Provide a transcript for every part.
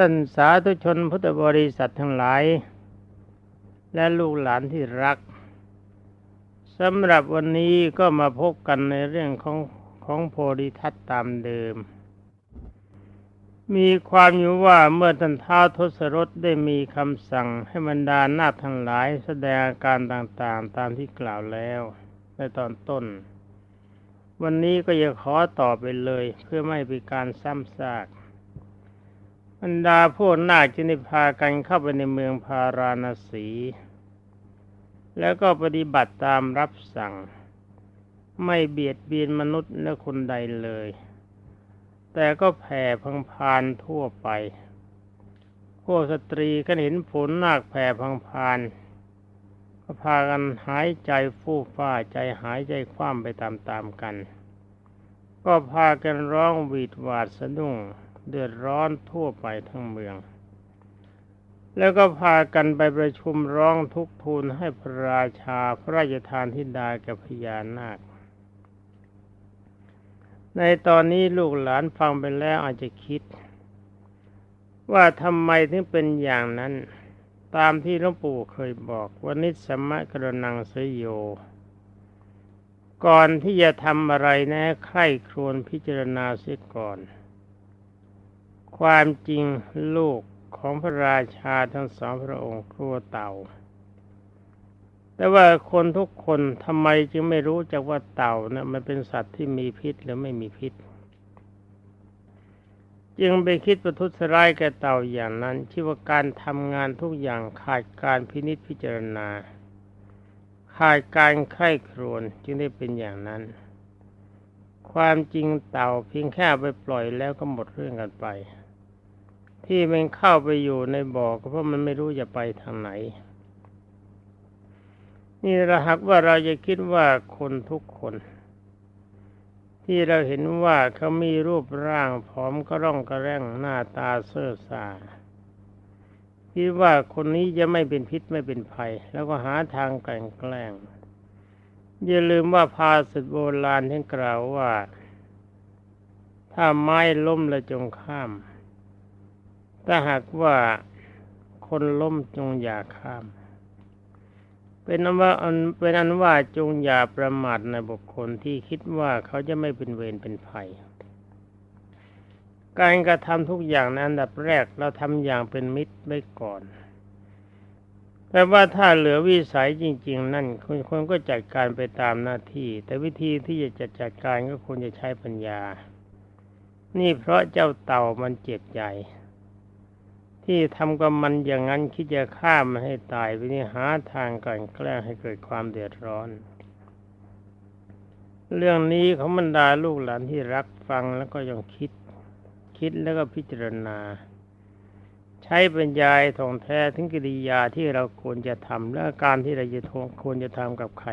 ท่านสาธุชนพุทธบริษัททั้งหลาย และลูกหลานที่รักสำหรับวันนี้ก็มาพบกันในเรื่องของของโพธิทัตตามเดิม มีความอยู่ว่าเมื่อท่านท้าวทศรถได้มีคำสั่งให้บรรดานาถทั้งหลายแสดงอาการต่างๆ ตามที่กล่าวแล้วในตอนต้น วันนี้ก็จะขอต่อไปเลยเพื่อไม่เป็นการซ้ำซาก รรดาพวกนาคจึงได้พากันเข้าไปในเมืองพาราณสี แล้วก็ปฏิบัติตามรับสั่ง ไม่เบียดเบียนมนุษย์และคนใดเลย แต่ก็แผ่พังพานทั่วไป พวกสตรีก็เห็นผลนาคแผ่พังพานก็พากันหายใจฟู่ฟ้าใจหายใจคว่ำไปตามๆกัน ก็พากันร้องหวีดหวาดสะดุ้ง เดือดร้อนทั่วไปทั้งเมือง แล้วก็พากันไปประชุมร้องทุกข์ทูลให้พระราชาพระราชทานทิดาแก่พญานาค ในตอนนี้ลูกหลานฟังไปแล้วอาจจะคิด ว่าทำไมถึงเป็นอย่างนั้น ตามที่หลวงปู่เคยบอกว่านิสมะกรนังสยโยก่อนที่จะทำอะไรนะใคร่ครวญพิจารณาเสียก่อน ความจริงลูกของพระราชาทั้งสองพระองค์กลัวเต่า แต่ว่าคนทุกคนทำไมจึงไม่รู้จักว่าเต่านะมันเป็นสัตว์ที่มีพิษหรือไม่มีพิษ จึงไปคิดประทุษร้ายแก่เต่าอย่างนั้นชื่ว่าการทำงานทุกอย่างขาดการพินิจพิจารณา ขาดการใคร่ครวญจึงได้เป็นอย่างนั้น ความจริงเต่าเพียงแค่ไปปล่อยแล้วก็หมดเรื่องกันไป ที่มันเข้าไปอยู่ในบ่อก็เพราะมันไม่รู้จะไปทางไหน นี่ระหักว่าเราจะคิดว่าคนทุกคน ที่เราเห็นว่าเขามีรูปร่างผอมก็ร่องกระแร่งหน้าตาเซ่อสาคิดว่าคนนี้จะไม่เป็นพิษไม่เป็นภัย แล้วก็หาทางแกล้งแกล้งอย่าลืมว่าภาษิตโบราณที่กล่าวว่า ถ้าไม้ล้มแล้วจงข้าม ถ้าหากว่าคนล้มจงอย่าข้าม เป็นอันว่าเป็นอันว่าจงอย่าประมาทในบุคคลที่คิดว่าเขาจะไม่เป็นเวรเป็นภัย การกระทำทุกอย่างในอันดับแรกเราทำอย่างเป็นมิตรไว้ก่อน แต่ว่าถ้าเหลือวิสัยจริง ๆ นั่นคนคนก็จัดการไปตามหน้าที่ แต่วิธีที่จะจัดจัดการก็ควรจะใช้ปัญญา นี่เพราะเจ้าเต่ามันเจ็บใจ ที่ทำกับมันอย่างนั้นคิดจะฆ่ามันให้ตายไปนี่หาทางกลั่นแกล้งให้เกิดความเดือดร้อน เรื่องนี้ของบรรดาลูกหลานที่รักฟังแล้วก็ยังคิด คิดแล้วก็พิจารณา ใช้ปัญญาท่องแท้ถึงกิริยาที่เราควรจะทำและการที่เราจะควรจะทำกับใคร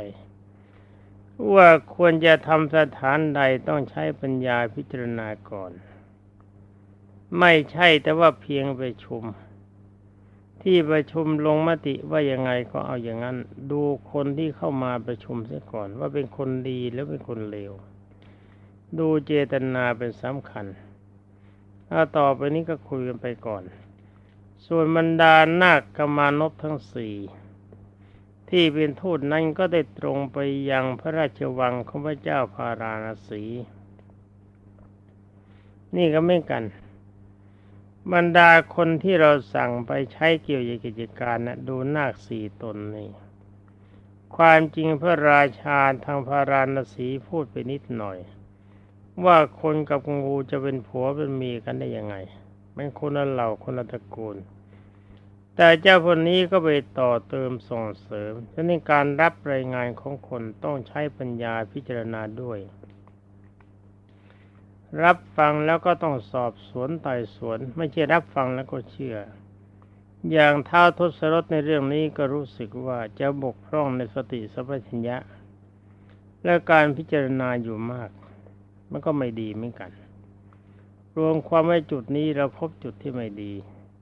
ว่าควรจะทำสถานใดต้องใช้ปัญญาพิจารณาก่อน ไม่ใช่แต่ว่าเพียงไปชุม ที่ประชุมลงมติว่ายังไงก็เอาอย่างนั้น ดูคนที่เข้ามาประชุมเสียก่อน ว่าเป็นคนดีหรือเป็นคนเลวดูเจตนาเป็นสำคัญถ้าต่อไปนี้ก็คุยกันไปก่อน ส่วนบรรดานาคกมานพทั้งสี่ที่เป็นทูตนั้นก็ได้ตรงไปยังพระราชวังของพระเจ้าพาราณสี นี่ก็ไม่กัน บรรดาคนที่เราสั่งไปใช้เกี่ยวกับกิจการนะดูนาคสี่ตนนี่ความจริงพระราชาทางพาราณสีพูดไปนิดหน่อย ว่าคนกับงูจะเป็นผัวเป็นเมียกันได้ยังไงเป็นคนละเหล่าคนละตระกูล แต่เจ้าคนนี้ก็ไปต่อเติมส่งเสริมฉะนั้นการรับรายงานของคนต้องใช้ปัญญาพิจารณาด้วย รับฟังแล้วก็ต้องสอบสวนไต่สวน ไม่ใช่รับฟังแล้วก็เชื่อ อย่างท้าวทศรถในเรื่องนี้ก็รู้สึกว่าจะบกพร่องในสติสัพพัญญะ และการพิจารณาอยู่มาก มันก็ไม่ดีเหมือนกัน รวมความไว้จุดนี้เราพบจุดที่ไม่ดี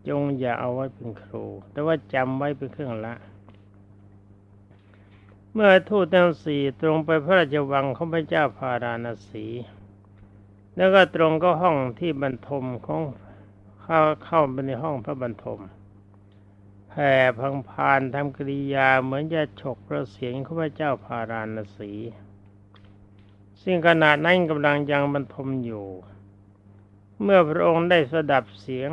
จงอย่าเอาไว้เป็นครู แต่ว่าจำไว้เป็นเครื่องละเมื่อทูตทั้งสี่ตรงไปพระราชวังของพระเจ้าพาราณสี แล้วก็ตรงก็ห้องที่บรรทมของเข้าเข้าไปในห้องพระบรรทมแผ่พังพานทำกริยาเหมือนจะฉกพระเสียงของพระเจ้าพาราณสี ซึ่งขณะนั้นกำลังยังบรรทมอยู่ เมื่อพระองค์ได้สดับเสียง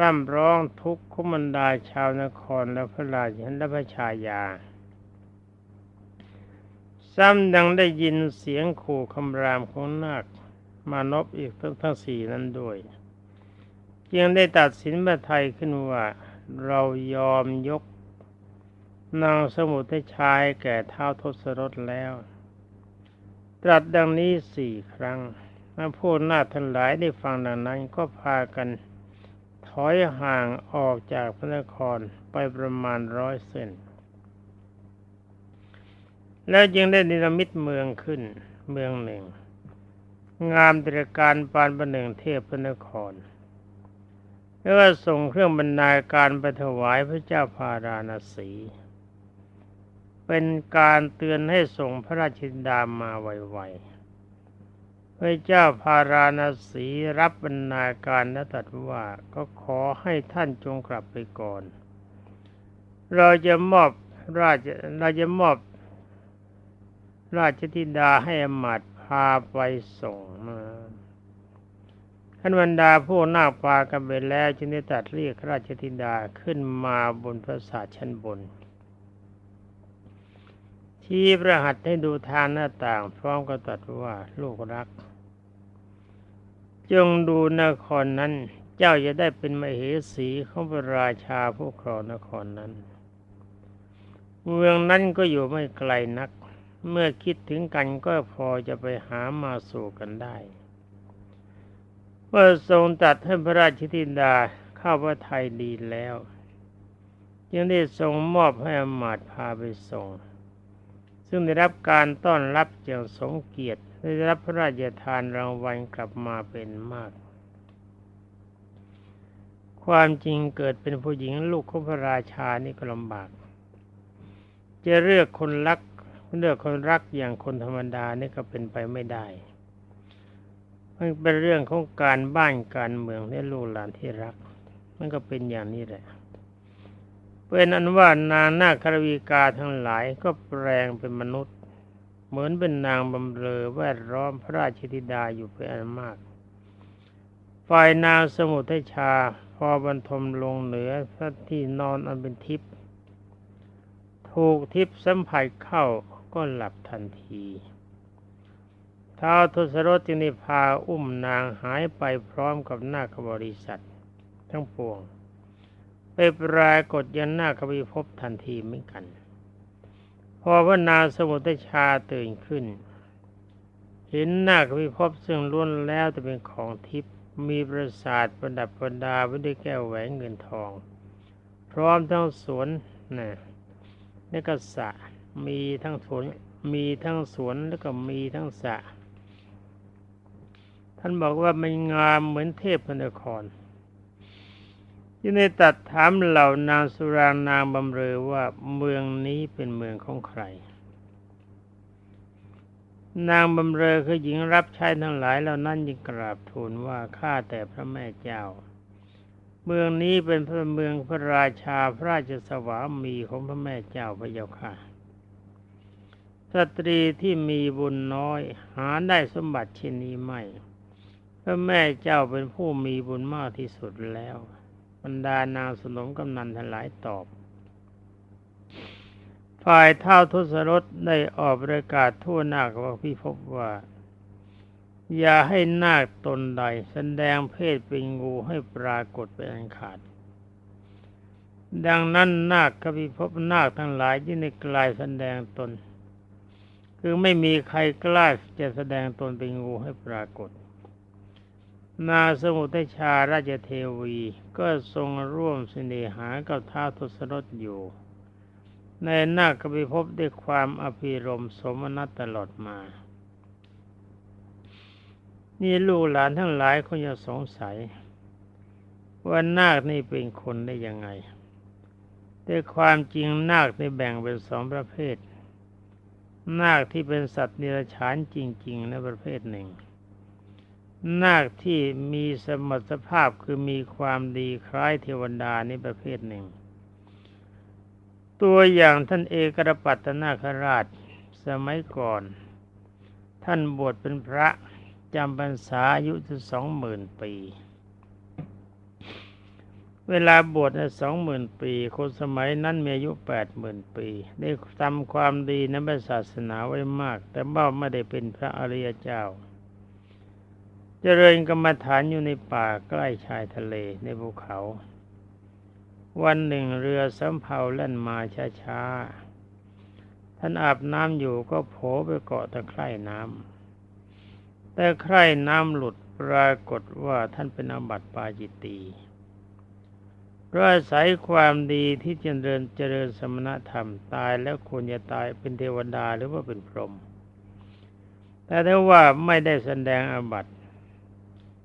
ร่ำร้องทุกขุมันดาชาวนครและพระราชและพระชายา ซ้ำยังได้ยินเสียงขู่คำรามของนาคมานพอีกทั้งทั้งสี่นั้นด้วยจึงได้ตัดสินพระไทยขึ้นว่า เรายอมยกนางสมุทรชายแก่เท้าทศรถแล้ว ตรัสดังนี้สี่ครั้งเมื่อพูดหน้าทั้งหลายได้ฟังดังนั้นก็พากันถอยห่างออกจากพระนครไปประมาณร้อยเส้น แล้วจึงได้นิรมิตเมืองขึ้น เมืองหนึ่ง งามตระการปานประหนึ่งเทพพระนครแล้วก็ส่งเครื่องบรรณาการไปถวายพระเจ้าพาราณสี เป็นการเตือนให้ส่งพระราชธิดามาไวๆ พระเจ้าพาราณสีรับบรรณาการและตรัสว่าก็ขอให้ท่านจงกลับไปก่อน เราจะมอบราชเราจะมอบ ราชธิดาให้อมาตพาไปส่งมาท่านบรรดาผู้นาคพากันไปแล้วจึงได้ตัดเรียกราชธิดาขึ้นมาบนพระศาสชั้นบน ที่ประหัตถ์ให้ดูทางหน้าต่างพร้อมกับตรัสว่าลูกรัก จงดูนครนั้น เจ้าจะได้เป็นมเหสีของพระราชาผู้ครองนครนั้น เมืองนั้นก็อยู่ไม่ไกลนัก เมื่อคิดถึงกันก็พอจะไปหามาสู่กันได้ เมื่อทรงตัดให้พระราชธิดาเข้าพระไทยดีแล้วยังได้ทรงมอบให้อมาตพาไปส่ง ซึ่งได้รับการต้อนรับอย่างสมเกียรติได้รับพระราชทานรางวัลกลับมาเป็นมาก ความจริงเกิดเป็นผู้หญิงลูกของพระราชานี่ก็ลำบาก จะเลือกคนรัก เลือกคนรักอย่างคนธรรมดานี่ก็เป็นไปไม่ได้ มันเป็นเรื่องของการบ้านการเมืองและลูกหลานที่รัก มันก็เป็นอย่างนี้แหละเป็นอันว่านางนาครวีกาทั้งหลายก็แปลงเป็นมนุษย์ เหมือนเป็นนางบำเรอแวดล้อมพระราชธิดาอยู่เป็นอันมาก ฝ่ายนางสมุทัยชาพอบรรทมลงเหนือพระที่นอนอันเป็นทิพย์ถูกทิพย์สัมผัสเข้า ก็หลับทันทีท้าวทศรถจึงได้พาอุ้มนางหายไปพร้อมกับนาคบริษัท ทั้งปวง ไปปรากฏยันนาคบิภพทันทีเหมือนกัน พอพระนางสมุทรชาตื่นขึ้น เห็นนาคบิภพซึ่งล้วนแล้วแต่เป็นของทิพย์มีประสาทประดับประดาไว้ด้วยแก้วแหวนเงินทอง พร้อมทั้งสวนนะและก็สระ มีทั้งสวนมีทั้งสวนแล้วก็มีทั้งสระท่านบอกว่ามันงามเหมือนเทพพระนครยังได้ตัดถามเหล่านางสุรางนางบำเรอว่าเมืองนี้เป็นเมืองของใคร นางบำเรอคือหญิงรับใช้ทั้งหลายเหล่านั้นยังกราบทูลว่าข้าแต่พระแม่เจ้า เมืองนี้เป็นพระเมืองพระราชาพระราชสวามีของพระแม่เจ้าพระเยาค่ะ สตรีที่มีบุญน้อย หาได้สมบัติเช่นนี้ไม่พระแม่เจ้าเป็นผู้มีบุญมากที่สุดแล้ว บรรดานางสนมกำนันทั้งหลายตอบ ฝ่ายเท่าทศรถได้ออกประกาศทั่วนาคว่าพิภพว่า อย่าให้นาคตนใดแสดงเพศเป็นงูให้ปรากฏเป็นอันขาดดังนั้นนาคกพิภพนาคทั้งหลายที่ในกลายแสดงตน คือไม่มีใครกล้าจะแสดงตนเป็นงูให้ปรากฏ นาสมุทชาราชเทวีก็ทรงร่วมเสน่หากับท้าทศรถอยู่ ในนาคพิภพบด้วยความอภิรมสมนัตตลอดมา นี่ลูกหลานทั้งหลายคงจะสงสัย ว่านาคนี่เป็นคนได้ยังไงแต่ความจริงนาคนี่แบ่งเป็นสองประเภท นาคที่เป็นสัตว์นิรชานจริงๆนะประเภทหนึ่ง นาคที่มีสมรรถภาพคือมีความดีคล้ายเทวดานี่ประเภทหนึ่ง ตัวอย่างท่านเอกรปัตตนาคราชสมัยก่อน ท่านบวชเป็นพระจำพรรษาอายุถึงสองหมื่นปี เวลาบวชในสองหมื่นปี คนสมัยนั้นมีอายุแปดหมื่นปี ได้ทำความดีในพระศาสนาไว้มาก แต่ว่าไม่ได้เป็นพระอริยเจ้า เจริญกรรมฐานอยู่ในป่าใกล้ชายทะเลในภูเขา วันหนึ่งเรือสำเภาแล่นมาช้าๆ ท่านอาบน้ำอยู่ก็โผล่ไปเกาะตะไคร่น้ำแต่ไคร่น้ำหลุดปรากฏว่าท่านเป็นอาบัติปาจิต ตีเพราะอาศัยความดีที่เจริญเจริญสมณธรรม ตายแล้วควรจะตายเป็นเทวดาหรือว่าเป็นพรหมแต่ถ้าว่าไม่ได้แสดงอาบัติ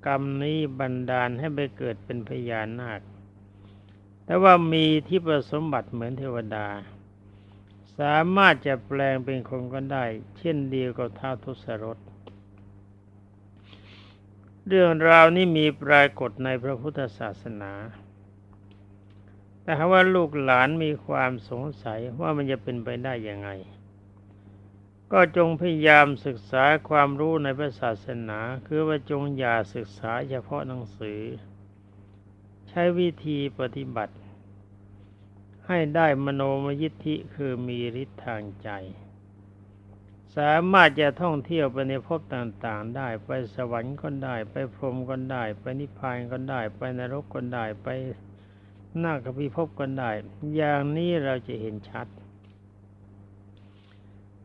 กรรมนี้บันดาลให้ไปเกิดเป็นพญานาค แต่ว่ามีที่ประสมบัติเหมือนเทวดา สามารถจะแปลงเป็นคนก็ได้ เช่นเดียวกับท้าวทุสรสเรื่องราวนี้มีปรากฏในพระพุทธศาสนา แต่หากว่าลูกหลานมีความสงสัยว่ามันจะเป็นไปได้ยังไง ก็จงพยายามศึกษาความรู้ในพระศาสนา คือว่าจงอย่าศึกษาเฉพาะหนังสือ ใช้วิธีปฏิบัติ ให้ได้มโนมยิทธิคือมีฤทธิ์ทางใจ สามารถจะท่องเที่ยวไปในภพต่างๆ ได้ไปสวรรค์ก็ได้ ไปพรหมก็ได้ ไปนิพพานก็ได้ ไปนรกก็ได้ไป นาคพิภพก็ได้ อย่างนี้เราจะเห็นชัด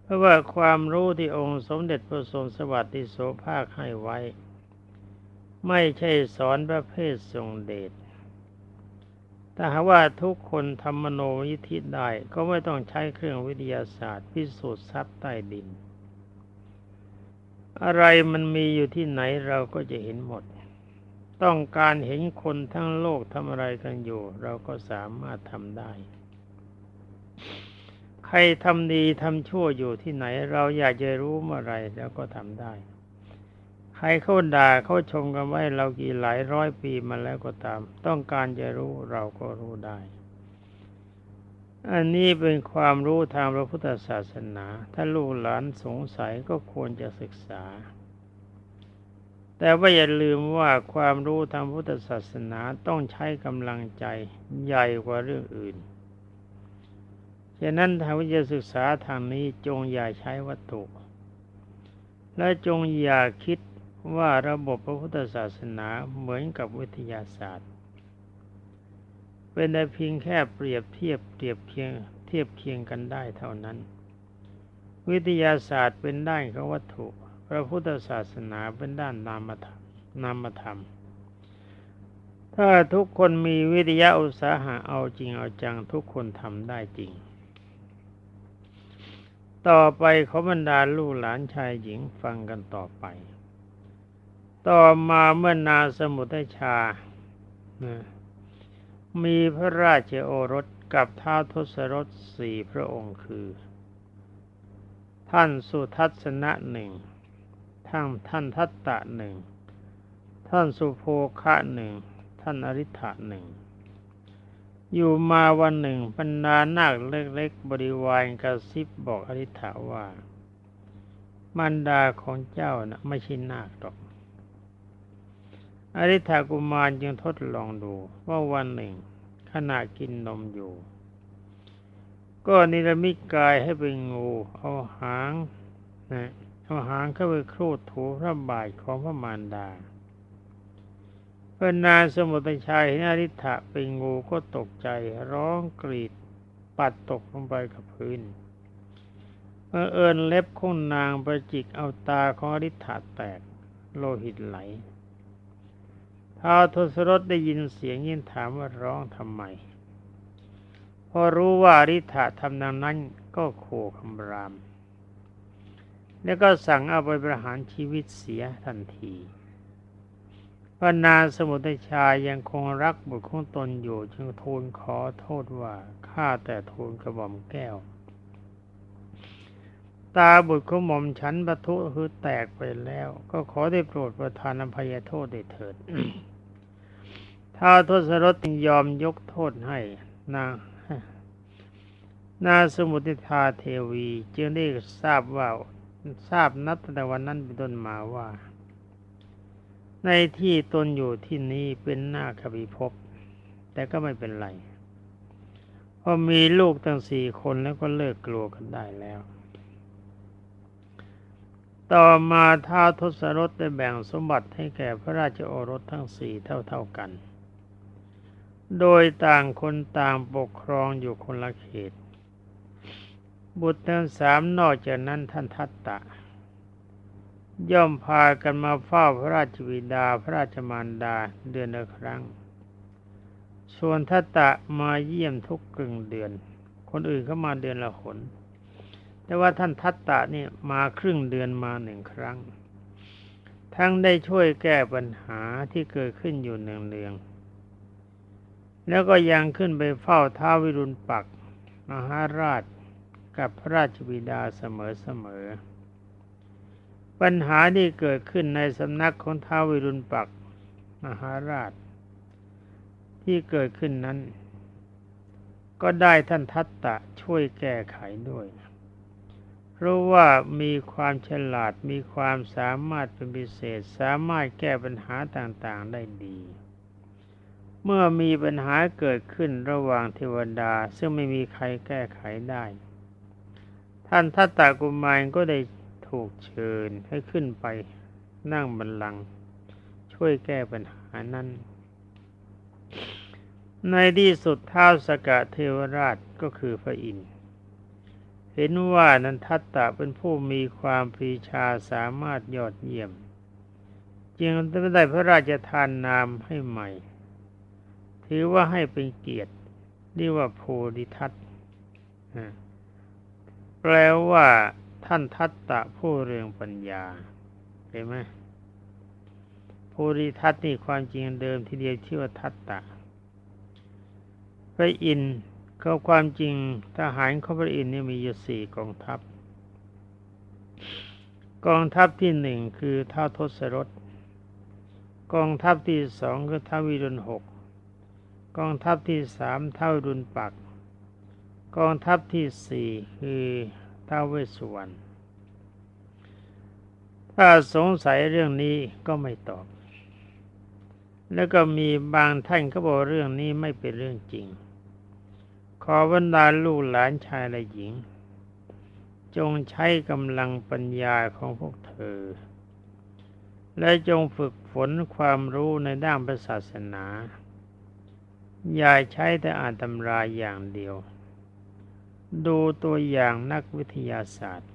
เพราะว่าความรู้ที่องค์สมเด็จพระทรสวัสดิโสภาคให้ไว้ ไม่ใช่สอนประเภททรงเดชแต่หากว่าทุกคนทำมโนยิทธิได้ ก็ไม่ต้องใช้เครื่องวิทยาศาสตร์ พิสูจน์ทรัพย์ใต้ดิน อะไรมันมีอยู่ที่ไหนเราก็จะเห็นหมด ต้องการเห็นคนทั้งโลกทำอะไรกันอยู่ เราก็สามารถทำได้ ใครทำดีทำชั่วอยู่ที่ไหน เราอยากจะรู้เมื่อไรเราก็ทำได้ ใครเขาด่าเขาชมกันไว้เรากี่หลายร้อยปีมาแล้วก็ตาม ต้องการจะรู้เราก็รู้ได้ อันนี้เป็นความรู้ทางพระพุทธศาสนา ถ้าลูกหลานสงสัยก็ควรจะศึกษา แต่ว่าอย่าลืมว่าความรู้ทางพุทธศาสนาต้องใช้กำลังใจใหญ่กว่าเรื่องอื่น ฉะนั้นถ้าวิจะศึกษาทางนี้จงอย่าใช้วัตถุ และจงอย่าคิดว่าระบบพระพุทธศาสนาเหมือนกับวิทยาศาสตร์ เป็นแต่เพียงแค่เปรียบเทียบเปรียบเคียงเทียบเคียงกันได้เท่านั้น วิทยาศาสตร์เป็นด้านของวัตถุ พระพุทธศาสนาเป็นด้านนามธรรมนามธรรม ถ้าทุกคนมีวิทยาอุตสาหะเอาจริงเอาจังทุกคนทำได้จริง ต่อไปขอบรรดาลูกหลานชายหญิงฟังกันต่อไป ต่อมาเมื่อนาสมุทรชานะมีพระราชโอรสกับท้าวทศรถสี่พระองค์คือ ท่านสุทัศนะหนึ่ง ท่านท่านทัตตะหนึ่ง ท่านสุโภคะหนึ่ง ท่านอริ t ะหนึ่ง อยู่มาวันหนึ่งบรรดานาคเล็กๆ บริวารกระซิบบอกอริ t ะว่า มารดาของเจ้านะไม่ใช่นาคหรอก อริ t ากุมารจึงทดลองดูว่าวันหนึ่ง ขณะกินนมอยู่ ก็นิรมิตกายให้เป็นงู เอาหางนะ เอาหางเข้าไปครูดถูพระบาทของพระมารดาเพื่อนนางสมุทรชัยเห็นอริ t ะเป็นงูก็ตกใจร้องกรีด ปัดตกลงไปกับพื้นเมื่อเอิญเล็บของนางประจิกเอาตาของอริ t ะแตกโลหิตไหลท้าวทศรถได้ยินเสียงยินถามว่าร้องทำไม พอรู้ว่าอริ t ะทำดังนั้นก็โขคำราม แล้วก็สั่งเอาไปประหารชีวิตเสียทันทีพระนาสมุทรชายยังคงรักบุตรของตนอยู่จึงทูลขอโทษว่าข้าแต่ทูลกระหม่อมแก้ว ตาบุตรของหม่อมฉันปะทุคือแตกไปแล้ว ก็ขอได้โปรดประทานอภัยโทษได้เถิดท้าทศรถยอมยกโทษให้นางนาสมุติทาเทวี จึงได้ทราบว่า ทราบนับตั้งแต่วันนั้นเป็นต้นมาว่า ในที่ตนอยู่ที่นี้เป็นหน้าคบิภพแต่ก็ไม่เป็นไรเพราะมีลูกตั้งสี่คนแล้วก็เลิกกลัวกันได้แล้ว ต่อมาท้าทศรถได้แบ่งสมบัติให้แก่พระราชโอรสทั้งสี่เท่าๆกัน โดยต่างคนต่างปกครองอยู่คนละเขต บุตรทั้งสามนอกจากนั้นท่านทัตตะ ย่อมพากันมาเฝ้าพระราชบิดาพระราชมารดาเดือนละครั้ง ส่วนทัตตะมาเยี่ยมทุกกึ่งเดือน คนอื่นก็มาเดือนละหนแต่ว่าท่านทัตตะนี่มาครึ่งเดือนมาหนึ่งครั้ง ทั้งได้ช่วยแก้ปัญหาที่เกิดขึ้นอยู่เนืองๆแล้วก็ยังขึ้นไปเฝ้าท้าววิรุณปักมหาราช กับพระราชบิดาเสมอๆปัญหาที่เกิดขึ้นในสำนักของท้าววิรุณปักมหาราช ที่เกิดขึ้นนั้น ก็ได้ท่านทัตตะช่วยแก้ไขด้วยเพราะว่ามีความฉลาดมีความสามารถเป็นพิเศษ สามารถแก้ปัญหาต่างๆได้ดี เมื่อมีปัญหาเกิดขึ้นระหว่างเทวดา ซึ่งไม่มีใครแก้ไขได้ ท่านทัตตะกุมารก็ได้ถูกเชิญให้ขึ้นไปนั่งบัลลังก์ช่วยแก้ปัญหานั้น ในที่สุดท้าวสกะเทวราชก็คือพระอินทร์เห็นว่านันทัตตะเป็นผู้มีความปรีชาสามารถยอดเยี่ยม จึงได้พระราชทานนามให้ใหม่ ถือว่าให้เป็นเกียรติเรียกว่าโพธิทัตอ่า แปลว่า ท่านทัตตะผู้เรืองปัญญาเห็นไหมภูริทัตนี่ความจริงเดิมทีเดียวชื่อว่าทัตตะพระอินทร์เขาความจริงทหารของพระอินทร์นี่มีอยู่สี่กองทัพ กองทัพที่หนึ่งคือท้าทศรถกองทัพที่สองคือท้าวิรุณหกกองทัพที่สามท้าวิรุณปัก กองทัพที่สี่คือท้าวเวสสุวรรณถ้าสงสัยเรื่องนี้ก็ไม่ตอบ แล้วก็มีบางท่านก็บอกเรื่องนี้ไม่เป็นเรื่องจริง ขอบรรดาลูกหลานชายและหญิง จงใช้กำลังปัญญาของพวกเธอ และจงฝึกฝนความรู้ในด้านศาสนา อย่าใช้แต่อ่านตำราอย่างเดียว ดูตัวอย่างนักวิทยาศาสตร์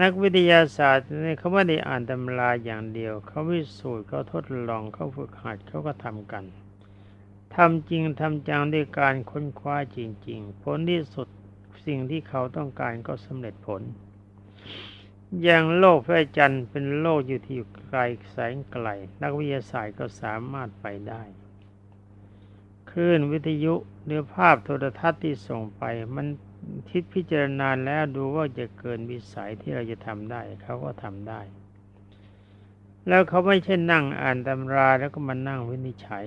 นักวิทยาศาสตร์นี่เขาไม่ได้อ่านตำราอย่างเดียว เขาวิสูจน์เขาทดลองเขาฝึกหัดเขาก็ทำกันทำจริงทำจังด้วยการค้นคว้าจริง ๆ ผลที่สุดสิ่งที่เขาต้องการก็สำเร็จผล อย่างโลกพระจันทร์เป็นโลกอยู่ที่ไกลแสงไกล นักวิทยาศาสตร์ก็สามารถไปได้ คลื่นวิทยุหรือภาพโทรทัศน์ที่ส่งไป มันคิดพิจารณาแล้วดูว่าจะเกินวิสัยที่เราจะทำได้เขาก็ทำได้ แล้วเขาไม่ใช่นั่งอ่านตำราแล้วก็มานั่งวินิจฉัย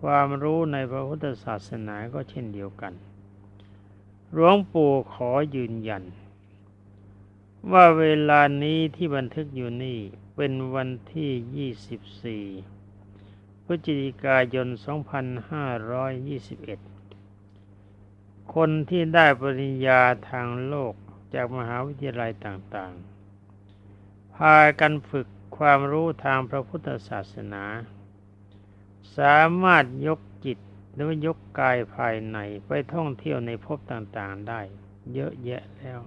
ความรู้ในพระพุทธศาสนาก็เช่นเดียวกันหลวงปู่ขอยืนยัน ว่าเวลานี้ที่บันทึกอยู่นี่เป็นวันที่ 24 พฤศจิกายน 2521 คนที่ได้ปริญญาทางโลกจากมหาวิทยาลัยต่างๆ พากันฝึกความรู้ทางพระพุทธศาสนา สามารถยกจิตหรือยกกายภายในไปท่องเที่ยวในภพต่างๆได้ เยอะแยะแล้ว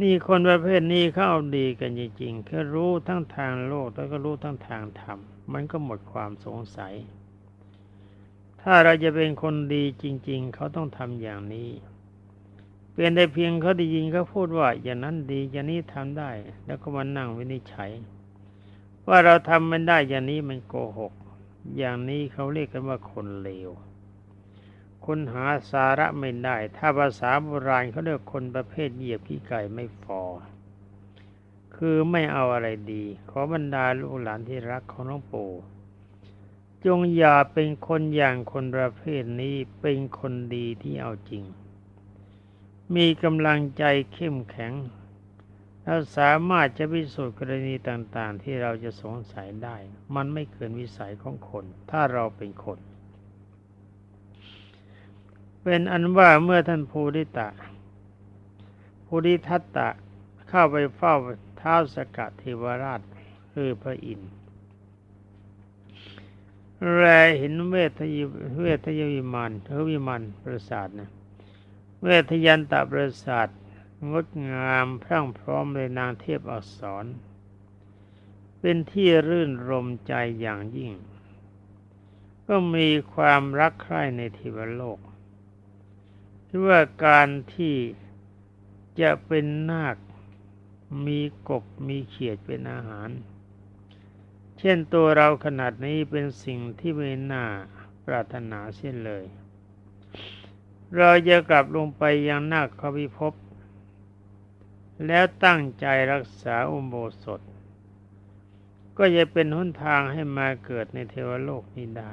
นี่คนประเภทนี้เขาเอาดีกันจริงๆแค่รู้ทั้งทางโลกแล้วก็รู้ทั้งทางธรรม มันก็หมดความสงสัย ถ้าเราจะเป็นคนดีจริง ๆ เขาต้องทำอย่างนี้ เปลี่ยนได้เพียงเขาได้ยินเขาพูดว่า อย่างนั้นดีอย่างนี้ทำได้ แล้วก็มานั่งวินิจฉัย ว่าเราทำมันได้อย่างนี้มันโกหก อย่างนี้เขาเรียกกันว่าคนเลว คนหาสาระไม่ได้ ถ้าภาษาโบราณเขาเรียกคนประเภทเหยียบขี้ไก่ไม่ฟอ คือไม่เอาอะไรดี ขอบรรดาลูกหลานที่รักของหลวงปู่จงอย่าเป็นคนอย่างคนประเภทนี้เป็นคนดีที่เอาจริง มีกำลังใจเข้มแข็งแล้วสามารถจะพิสูจน์กรณีต่างๆ ที่เราจะสงสัยได้ มันไม่เกินวิสัยของคน ถ้าเราเป็นคน เป็นอันว่าเมื่อท่านภูริตะ ภูริทัตตะเข้าไปเฝ้าเท้าสกัดเทวราชคือพระอินทร์แลเห็นเวทยเวทยวิมานเทวิมานปราสาทนะเวทยันตปราสาทงดงามพรั่งพร้อมเลยนางเทพอักษร เป็นที่รื่นรมใจอย่างยิ่ง ก็มีความรักใคร่ในเทวโลก ที่ว่าการที่จะเป็นนาค มีกบมีเขียดเป็นอาหาร เช่นตัวเราขนาดนี้เป็นสิ่งที่ไม่น่าปรารถนาเช่นเลย เราจะกลับลงไปยังนาคขวิภพแล้วตั้งใจรักษาอุโบสถ ก็จะเป็นหนทางให้มาเกิดในเทวโลกนี้ได้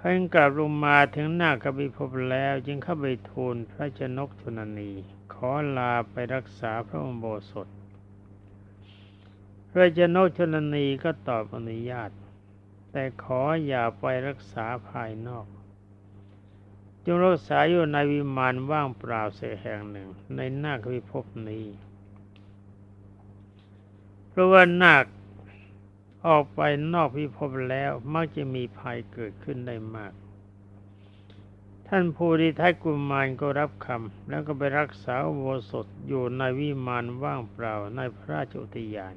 ขันกลับลงมาถึงหน้ากบิภพแล้วจึงเข้าไปทูลพระชนกชนนีขอลาไปรักษาพระอุโบสถ พระชนกชนนีก็ตอบอนุญาต แต่ขออย่าไปรักษาภายนอก จงรักษาอยู่ในวิมานว่างเปล่าเสียแห่งหนึ่งในหน้ากบิภพนี้ เพราะว่านาค ออกไปนอกพิภพแล้วมักจะมีภัยเกิดขึ้นได้มาก ท่านภูริทัตกุมารก็รับคำแล้วก็ไปรักษาโบสถอยู่ในวิมานว่างเปล่าในพระราชอุทยาน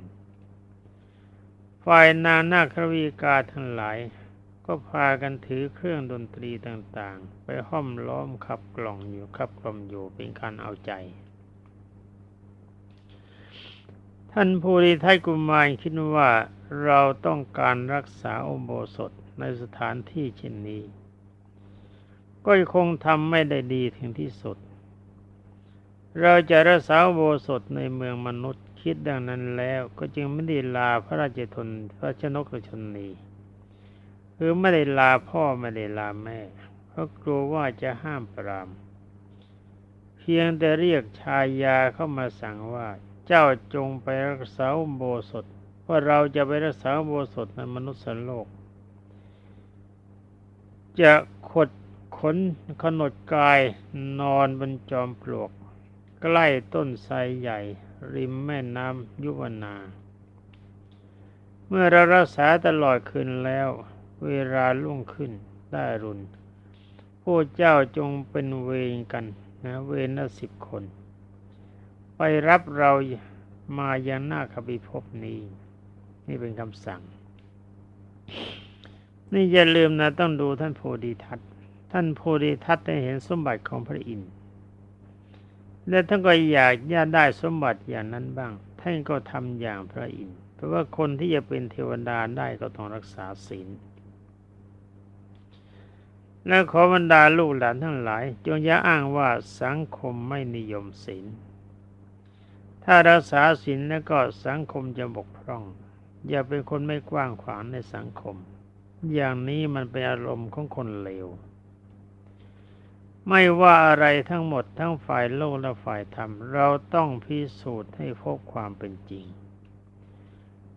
ฝ่ายนางนาควีกาทั้งหลาย ก็พากันถือเครื่องดนตรีต่างๆ ไปห้อมล้อมขับกล่องอยู่ขับกล่อมอยู่เป็นการเอาใจท่านภูริทัตกุมารคิดว่า เราต้องการรักษาอุโบสถในสถานที่เช่นนี้ ก็คงทำไม่ได้ดีถึงที่สุด เราจะรักษาอุโบสถในเมืองมนุษย์คิดดังนั้นแล้วก็จึงไม่ได้ลาพระราชทนพระชนกชนนีคือไม่ได้ลาพ่อไม่ได้ลาแม่ เพราะกลัวว่าจะห้ามปราม เพียงแต่เรียกชายาเข้ามาสั่งว่า เจ้าจงไปรักษาอุโบสถ ว่าเราจะไปรักษาโบสถในมนุษย์โลก จะขดขนขนดกายนอนบนจอมปลวก ใกล้ต้นไทรใหญ่ ริมแม่น้ำยุวนา เมื่อเรารักษาตลอดคืนแล้ว เวลาลุ่งขึ้นได้รุนผู้เจ้าจงเป็นเวรกันนะเวรละสิบคน ไปรับเรามายังหน้าคบิภพนี้ นี่เป็นคำสั่ง นี่อย่าลืมนะต้องดูท่านโพธิทัตท่านโพธิทัตได้เห็นสมบัติของพระอินทร์และท่านก็อยากย่าได้สมบัติอย่างนั้นบ้าง ท่านก็ทำอย่างพระอินทร์เพราะว่าคนที่จะเป็นเทวดาได้ก็ต้องรักษาศีลและขอบรรดาลูกหลานทั้งหลาย จงอย่าอ้างว่าสังคมไม่นิยมศีลถ้ารักษาศีลแล้วก็สังคมจะบกพร่อง อย่าเป็นคนไม่กว้างขวางในสังคม อย่างนี้มันเป็นอารมณ์ของคนเลว ไม่ว่าอะไรทั้งหมดทั้งฝ่ายโลกและฝ่ายธรรม เราต้องพิสูจน์ให้พบความเป็นจริง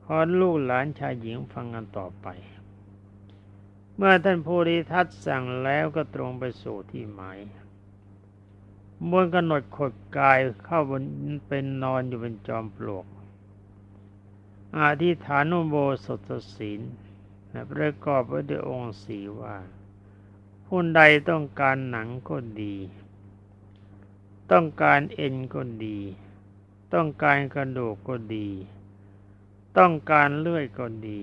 ขอลูกหลานชายหญิงฟังกันต่อไป เมื่อท่านภูริทัตสั่งแล้วก็ตรงไปสู่ที่หมายมวนกำหนดขดกายเข้าบนเป็นนอนอยู่บนจอมปลวก อธิฐานุโบสถศีลประกอบไว้ด้วยองค์สีว่าผู้ใดต้องการหนังก็ดี ต้องการเอ็นก็ดี ต้องการกระดูกก็ดี ต้องการเลื่อยก็ดี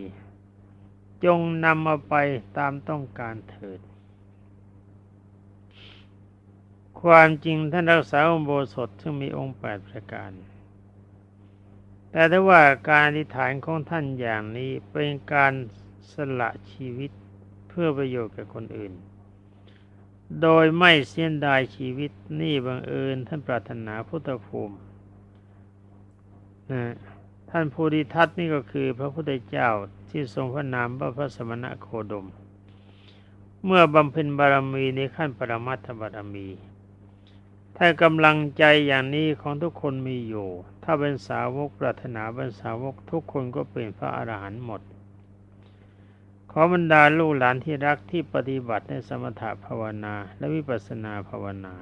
จงนำมาไปตามต้องการเถิด ความจริงท่านรักษาอุโบสถซึ่งมีองค์แปดประการ แต่ถ้ว่าการอธิษฐานของท่านอย่างนี้เป็นการสละชีวิตเพื่อประโยชน์แก่คนอื่น โดยไม่เสียดายชีวิตนี่บังเอิญท่านปรารถนาพุทธภูมินะท่านภูริทัตนี่ก็คือพระพุทธเจ้าที่ทรงพระนามว่าพระสมณะโคดม เมื่อบำเพ็ญบารมีในขั้นปรมัตถบารมี ถ้ากำลังใจอย่างนี้ของทุกคนมีอยู่ ถ้าเป็นสาวกปรารถนาเป็นสาวกทุกคนก็เป็นพระอรหันต์หมด ขอบรรดาลูกหลานที่รักที่ปฏิบัติในสมถภาวนาและวิปัสสนาภาวนา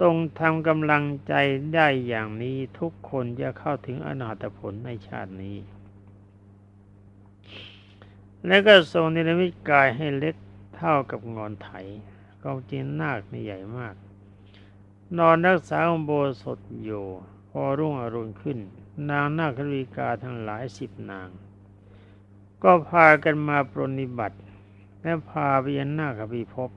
ตรงทำกำลังใจได้อย่างนี้ทุกคนจะเข้าถึงอนาถผลในชาตินี้ และก็ทรงนิรมิตกายให้เล็กเท่ากับงอนไถก็จริงนาคนี่ใหญ่มากนอนรักษาอุโบสถอยู่ อรุ่งอรุณขึ้น นางนาคริกาทั้งหลายสิบนาง ก็พากันมาปรนิบัติ และพาไปยังนาคพิภพ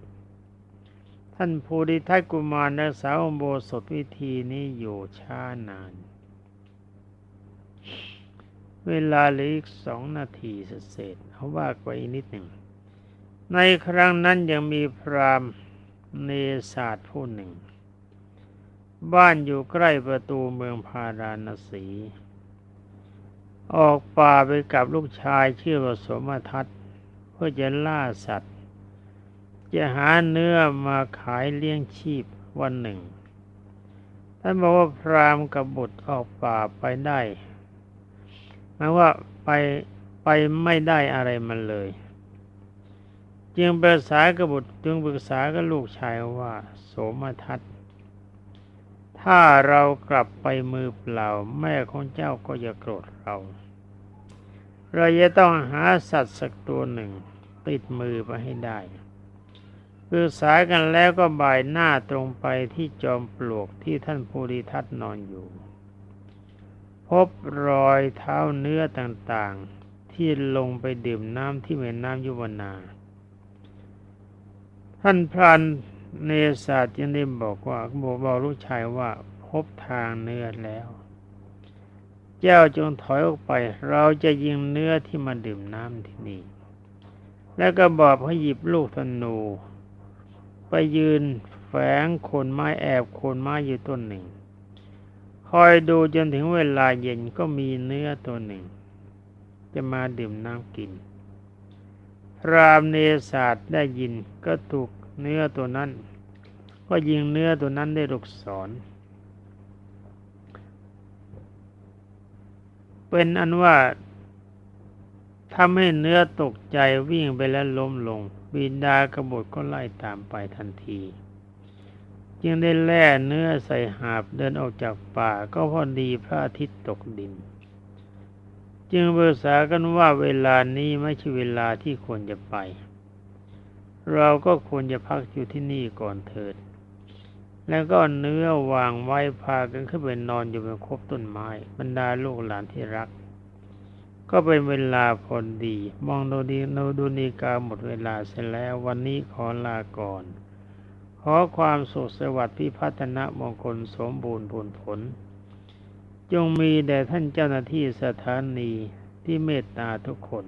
ท่านภูริทัตกุมารรักษาอุโบสถวิธีนี้อยู่ช้านาน เวลาเหลืออีกสองนาทีเศษๆเอาว่าไปอีกนิดหนึ่ง ในครั้งนั้นยังมีพราหมณ์เนศาสตร์ผู้หนึ่ง บ้านอยู่ใกล้ประตูเมืองพาราณสี ออกป่าไปกับลูกชายชื่อว่าสมทัตเพื่อจะล่าสัตว์ จะหาเนื้อมาขายเลี้ยงชีพวันหนึ่ง ท่านบอกว่าพรามกับบุตรออกป่าไปได้หมายว่าไปไปไม่ได้อะไรมันเลย จึงปรึกษากับบุตรจึงปรึกษากับลูกชายว่า โสมทัต ถ้าเรากลับไปมือเปล่า แม่ของเจ้าก็จะโกรธเรา เราจะต้องหาสัตว์สักตัวหนึ่ง ติดมือไปให้ได้ปรึกษากันแล้วก็บ่ายหน้าตรงไปที่จอมปลวกที่ท่านภูริทัตนอนอยู่ พบรอยเท้าเนื้อต่างๆ ที่ลงไปดื่มน้ำที่แม่น้ำยุวนา ท่านพราน เนศาสตร์ยังได้บอกว่าบอกบอกลูกชายว่าพบทางเนื้อแล้ว เจ้าจงถอยออกไป เราจะยิงเนื้อที่มาดื่มน้ำที่นี่ แล้วก็บอกให้หยิบลูกธนู ไปยืนแฝงโคนไม้แอบโคนไม้อยู่ต้นหนึ่ง คอยดูจนถึงเวลาเย็นก็มีเนื้อตัวหนึ่ง จะมาดื่มน้ำกิน รามเนศาสตร์ได้ยินก็ถูก เนื้อตัวนั้น ก็ยิงเนื้อตัวนั้นได้ลูกศร เป็นอันว่าทำให้เนื้อตกใจวิ่งไปแล้วล้มลง บินดากระบฏก็ไล่ตามไปทันที จึงได้แล่เนื้อใส่หาบเดินออกจากป่าก็พอดีพระอาทิตย์ตกดิน จึงปรึกษากันว่าเวลานี้ไม่ใช่เวลาที่ควรจะไป เราก็ควรจะพักอยู่ที่นี่ก่อนเถิด แล้วก็เนื้อวางไว้พากันขึ้นไปนอนอยู่บนคบต้นไม้ บรรดาลูกหลานที่รัก ก็เป็นเวลาพอดี มองดูดีโนดูนีกาหมดเวลาเสร็จแล้ววันนี้ขอลาก่อน ขอความสุขสวัสดิ์พิพัฒนมงคลสมบูรณ์ผลผล จงมีแด่ท่านเจ้าหน้าที่สถานีที่เมตตาทุกคน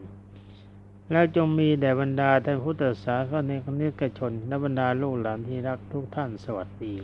แล้วจงมีแด่บรรดาท่านพุทธศาสนิกชนและบรรดาลูกหลานที่รักทุกท่านสวัสดี